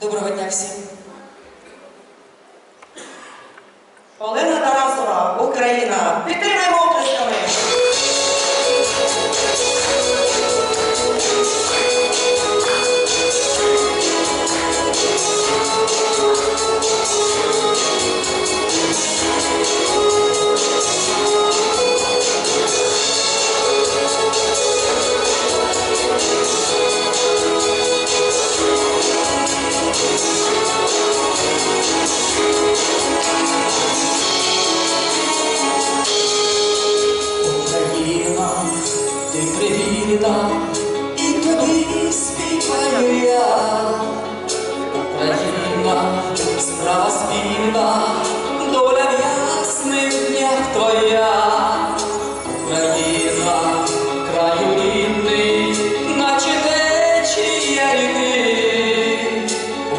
Доброго дня всім. Олена війна, і тоді співаю я, Україна, справа спільна, доля в ясних днях твоя, Україна, краю рідний, наче течія ріки,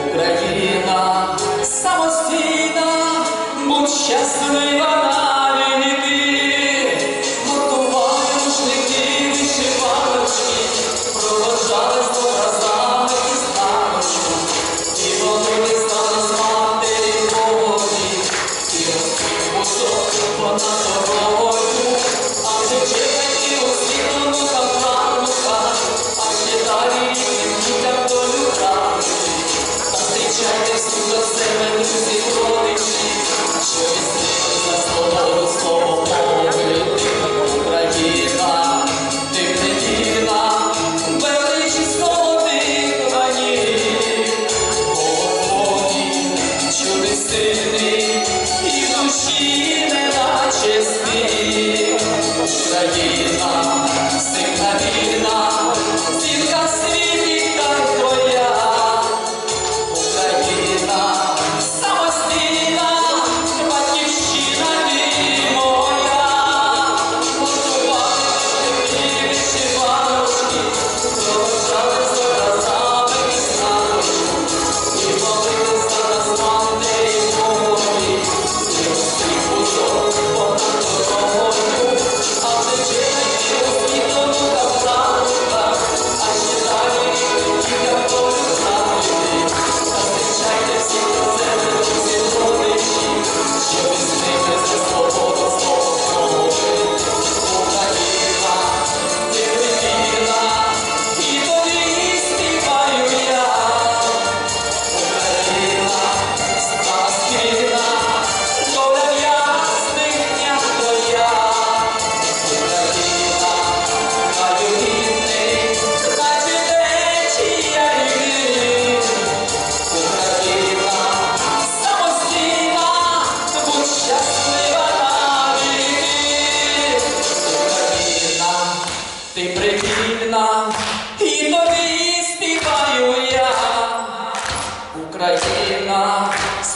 Україна самостійна, будь щаслива. Oh, changes.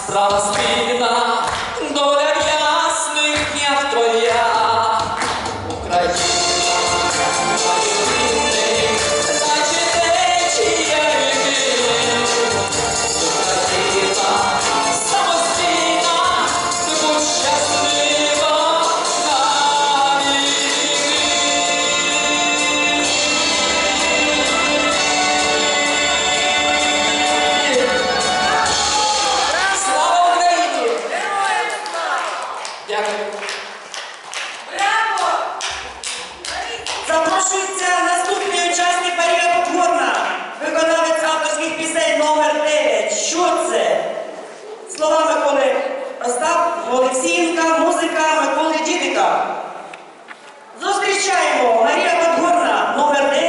Astral, astral. Дякую. Запрошується наступний учасник Марія Покорна, виконавець авторських пісень номер 9 Що це? Слова Миколи Остап, Олексіївка, музика Миколи Дідика. Зустрічаємо!